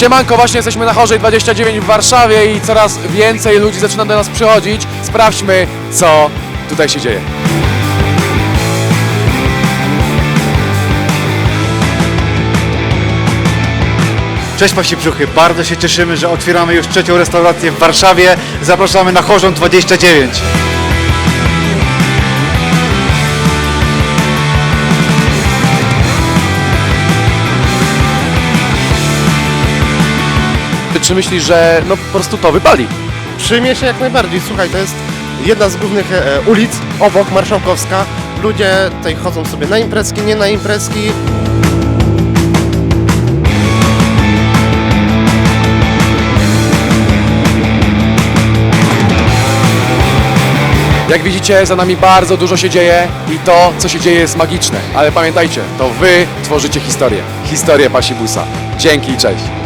Siemanko, właśnie jesteśmy na Chorzej 29 w Warszawie i coraz więcej ludzi zaczyna do nas przychodzić. Sprawdźmy, co tutaj się dzieje. Cześć Pasipczuchy, bardzo się cieszymy, że otwieramy już trzecią restaurację w Warszawie. Zapraszamy na Chorzą 29. Czy myślisz, że no po prostu to wypali? Przyjmie się jak najbardziej. Słuchaj, to jest jedna z głównych e, ulic obok Marszałkowska. Ludzie tutaj chodzą sobie na imprezki, nie na imprezki. Jak widzicie, za nami bardzo dużo się dzieje i to, co się dzieje jest magiczne. Ale pamiętajcie, to wy tworzycie historię. Historię Pasibusa. Dzięki i cześć.